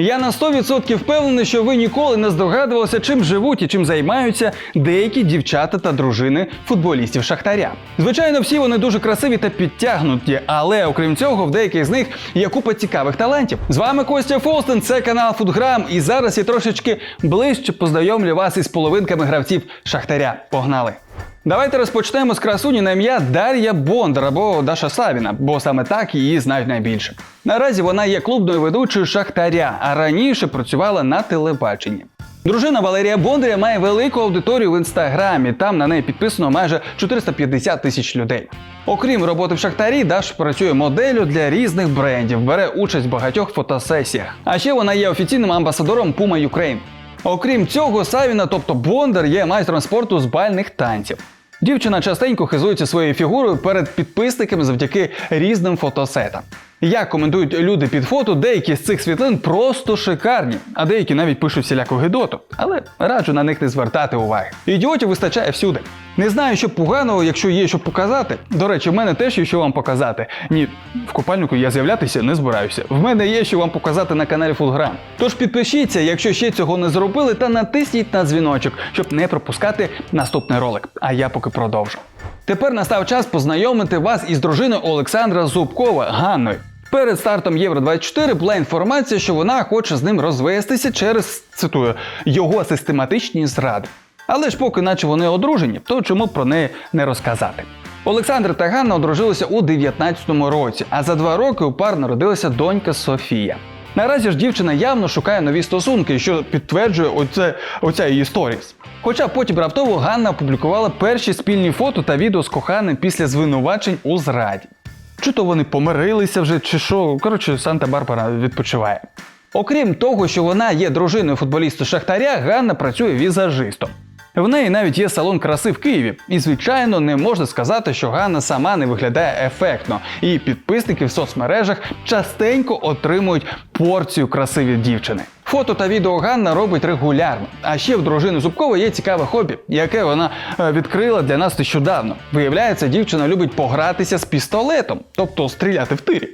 Я на 100% впевнений, що ви ніколи не здогадувалися, чим живуть і чим займаються деякі дівчата та дружини футболістів Шахтаря. Звичайно, всі вони дуже красиві та підтягнуті, але окрім цього, в деяких з них є купа цікавих талантів. З вами Костя Фолстен, це канал Футграм, і зараз я трошечки ближче познайомлю вас із половинками гравців Шахтаря. Погнали! Давайте розпочнемо з красуні на ім'я Дар'я Бондар або Даша Савіна, бо саме так її знають найбільше. Наразі вона є клубною ведучою Шахтаря, а раніше працювала на телебаченні. Дружина Валерія Бондаря має велику аудиторію в інстаграмі. Там на неї підписано майже 450 тисяч людей. Окрім роботи в Шахтарі, Даш працює моделлю для різних брендів, бере участь в багатьох фотосесіях. А ще вона є офіційним амбасадором Puma Ukraine. Окрім цього, Савіна, тобто Бондар, є майстром спорту з бальних танців. Дівчина частенько хизується своєю фігурою перед підписниками завдяки різним фотосетам. Як коментують люди під фото, деякі з цих світлин просто шикарні, а деякі навіть пишуть всіляку гидоту. Але раджу на них не звертати уваги. Ідіотів вистачає всюди. Не знаю, що поганого, якщо є що показати. До речі, в мене теж є що вам показати. Ні, в купальнику я з'являтися не збираюся. В мене є що вам показати на каналі Фулграм. Тож підпишіться, якщо ще цього не зробили, та натисніть на дзвіночок, щоб не пропускати наступний ролик. А я поки продовжу. Тепер настав час познайомити вас із дружиною Олександра Зубкова Ганною. Перед стартом Євро 24 була інформація, що вона хоче з ним розвестися через цитую його систематичні зради. Але ж поки наче вони одружені, то чому про неї не розказати? Олександр та Ганна одружилися у 19-му році, а за два роки у пар народилася донька Софія. Наразі ж дівчина явно шукає нові стосунки, що підтверджує оце, оця її сторіс. Хоча потім раптово Ганна опублікувала перші спільні фото та відео з коханим після звинувачень у зраді. Чи то вони помирилися вже, чи що. Коротше, Санта-Барбара відпочиває. Окрім того, що вона є дружиною футболіста Шахтаря, Ганна працює візажистом. В неї навіть є салон краси в Києві, і звичайно не можна сказати, що Ганна сама не виглядає ефектно. І підписники в соцмережах частенько отримують порцію краси від дівчини. Фото та відео Ганна робить регулярно. А ще в дружини Зубкової є цікаве хобі, яке вона е, відкрила для нас нещодавно. Виявляється, дівчина любить погратися з пістолетом, тобто стріляти в тирі.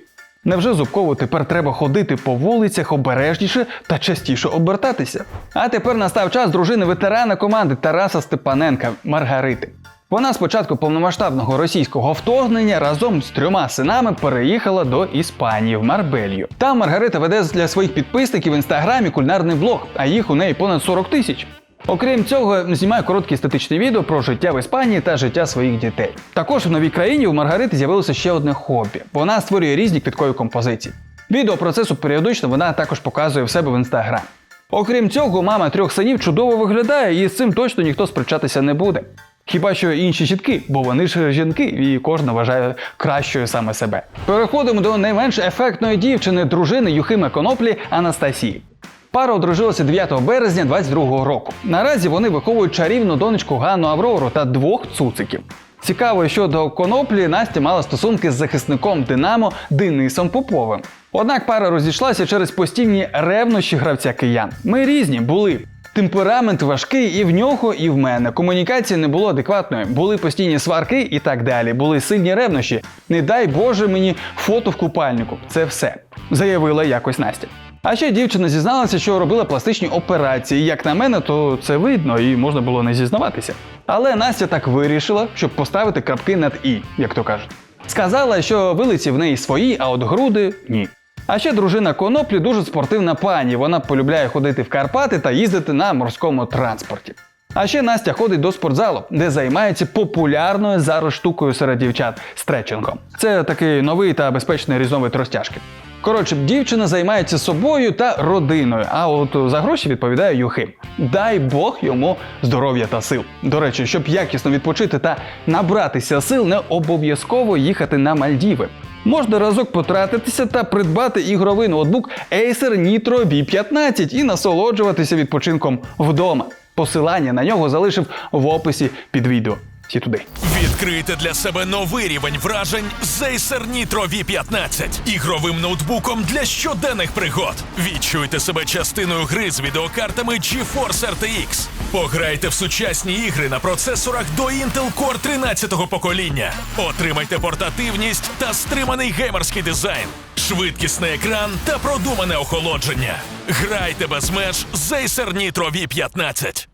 Невже Зубкову тепер треба ходити по вулицях обережніше та частіше обертатися? А тепер настав час дружини ветерана команди Тараса Степаненка Маргарити. Вона з початку повномасштабного російського вторгнення разом з трьома синами переїхала до Іспанії в Марбелью. Там Маргарита веде для своїх підписників в інстаграмі кулінарний блог, а їх у неї понад 40 тисяч. Окрім цього, знімає короткі естетичні відео про життя в Іспанії та життя своїх дітей. Також в новій країні у Маргарити з'явилося ще одне хобі. Вона створює різні квіткові композиції. Відео процесу періодично вона також показує в себе в інстаграм. Окрім цього, мама трьох синів чудово виглядає, і з цим точно ніхто сперечатися не буде. Хіба що інші жінки, бо вони ж жінки, і кожна вважає кращою саме себе. Переходимо до найменш ефектної дівчини, дружини Юхима Коноплі Анастасії. Пара одружилася 9 березня 22-го року. Наразі вони виховують чарівну донечку Ганну Аврору та двох цуциків. Цікаво, що до коноплі Настя мала стосунки з захисником Динамо Денисом Поповим. Однак пара розійшлася через постійні ревнощі гравця киян. Ми різні були. Темперамент важкий і в нього, і в мене. Комунікації не було адекватної. Були постійні сварки і так далі. Були сильні ревнощі. Не дай Боже мені фото в купальнику. Це все, заявила якось Настя. А ще дівчина зізналася, що робила пластичні операції. Як на мене, то це видно і можна було не зізнаватися. Але Настя так вирішила, щоб поставити крапки над і, як то кажуть. Сказала, що вилиці в неї свої, а от груди ні. А ще дружина коноплі дуже спортивна пані. Вона полюбляє ходити в Карпати та їздити на морському транспорті. А ще Настя ходить до спортзалу, де займається популярною зараз штукою серед дівчат стретчингом. Це такий новий та безпечний різновид розтяжки. Коротше, дівчина займається собою та родиною, а от за гроші відповідає Юхим. Дай Бог йому здоров'я та сил. До речі, щоб якісно відпочити та набратися сил, не обов'язково їхати на Мальдіви. Можна разок потратитися та придбати ігровий ноутбук Acer Nitro V15 і насолоджуватися відпочинком вдома. Посилання на нього залишив в описі під відео. Всі туди. Відкрийте для себе новий рівень вражень з Acer Nitro V15 ігровим ноутбуком для щоденних пригод. Відчуйте себе частиною гри з відеокартами GeForce RTX. Пограйте в сучасні ігри на процесорах до Intel Core 13-го покоління. Отримайте портативність та стриманий геймерський дизайн. швидкісний екран та продумане охолодження. Грайте без меж з Acer Nitro V15.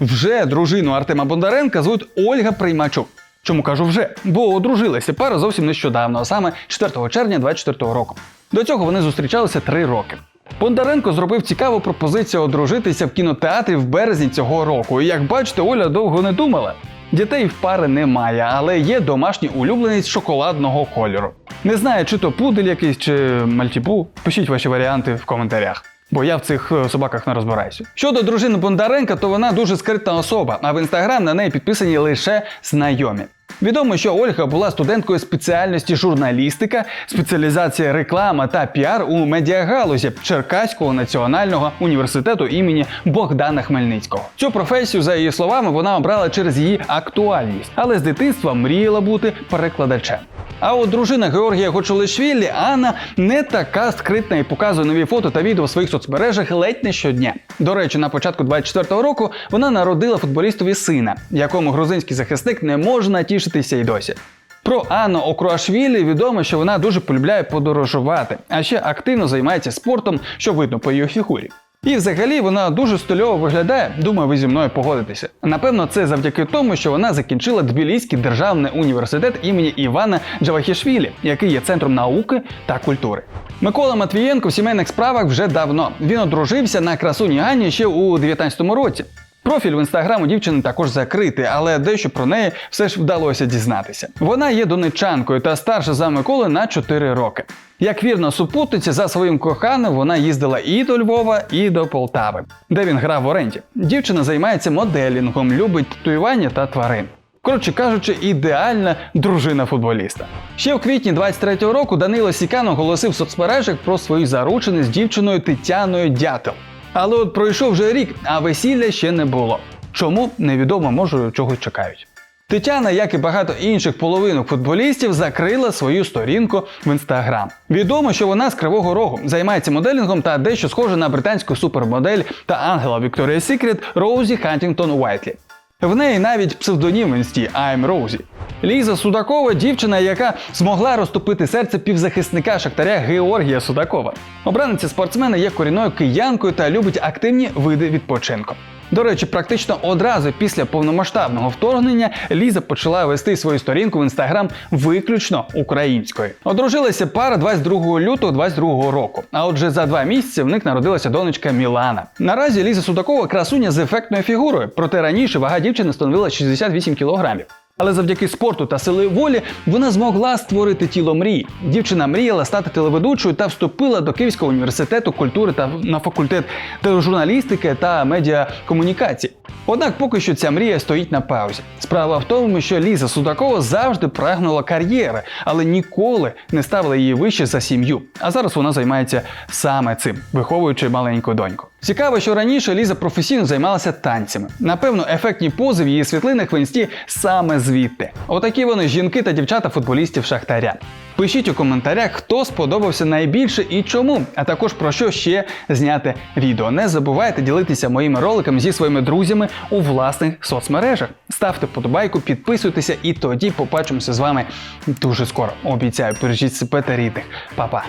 Вже дружину Артема Бондаренка звуть Ольга Приймачук. Чому кажу вже? Бо одружилися пара зовсім нещодавно, а саме 4 червня 24 року. До цього вони зустрічалися три роки. Бондаренко зробив цікаву пропозицію одружитися в кінотеатрі в березні цього року. І як бачите, Оля довго не думала. Дітей в пари немає, але є домашній улюбленець шоколадного кольору. Не знаю, чи то пудель якийсь, чи мальтіпу. Пишіть ваші варіанти в коментарях. Бо я в цих е, собаках не розбираюся. Щодо дружини Бондаренка, то вона дуже скритна особа, а в інстаграм на неї підписані лише знайомі. Відомо, що Ольга була студенткою спеціальності журналістика, спеціалізація реклама та піар у медіагалузі Черкаського національного університету імені Богдана Хмельницького. Цю професію, за її словами, вона обрала через її актуальність, але з дитинства мріяла бути перекладачем. А от дружина Георгія Гочолишвілі Анна не така скритна і показує нові фото та відео в своїх соцмережах ледь не щодня. До речі, на початку 24-го року вона народила футболістові сина, якому грузинський захисник не може натішитися й досі. Про Анну Окруашвілі відомо, що вона дуже полюбляє подорожувати, а ще активно займається спортом, що видно по її фігурі. І взагалі вона дуже стильово виглядає. Думаю, ви зі мною погодитеся. Напевно, це завдяки тому, що вона закінчила Тбіліський державний університет імені Івана Джавахішвілі, який є центром науки та культури. Микола Матвієнко в сімейних справах вже давно. Він одружився на красуні Гані ще у 19-му році. Профіль в інстаграм у дівчини також закритий, але дещо про неї все ж вдалося дізнатися. Вона є донечанкою та старша за Миколи на 4 роки. Як вірна супутниця за своїм коханим, вона їздила і до Львова, і до Полтави, де він грав в оренді. Дівчина займається моделінгом, любить татуювання та тварин. Коротше кажучи, ідеальна дружина футболіста. Ще в квітні 23-го року Данило Сікан оголосив в соцмережах про свою зарученість з дівчиною Тетяною Дятел. Але от пройшов вже рік, а весілля ще не було. Чому невідомо, може чогось чекають. Тетяна, як і багато інших половинок футболістів, закрила свою сторінку в інстаграм. Відомо, що вона з Кривого Рогу займається моделінгом та дещо схожа на британську супермодель та ангела Вікторія Сікрет Роузі Хантінгтон Уайтлі. В неї навіть псевдонім в інсті I'm Rosie. Ліза Судакова дівчина, яка змогла розтопити серце півзахисника Шахтаря Георгія Судакова. Обраниця спортсмена є корінною киянкою та любить активні види відпочинку. До речі, практично одразу після повномасштабного вторгнення Ліза почала вести свою сторінку в інстаграм виключно українською. Одружилася пара 22 лютого 22 року. А отже, за два місяці в них народилася донечка Мілана. Наразі Ліза Судакова красуня з ефектною фігурою, проте раніше вага дівчини становила 68 кілограмів. Але завдяки спорту та сили волі вона змогла створити тіло мрії. Дівчина мріяла стати телеведучою та вступила до Київського університету культури та на факультет журналістики та медіакомунікації. Однак поки що ця мрія стоїть на паузі. Справа в тому, що Ліза Судакова завжди прагнула кар'єри, але ніколи не ставила її вище за сім'ю. А зараз вона займається саме цим, виховуючи маленьку доньку. Цікаво, що раніше Ліза професійно займалася танцями. Напевно, ефектні пози в її світлинах в інсті саме звідти. Отакі вони жінки та дівчата футболістів Шахтаря. Пишіть у коментарях, хто сподобався найбільше і чому, а також про що ще зняти відео. Не забувайте ділитися моїми роликами зі своїми друзями у власних соцмережах. Ставте подобайку, підписуйтеся, і тоді побачимося з вами дуже скоро. Обіцяю, бережіть себе та рідних. Па-па!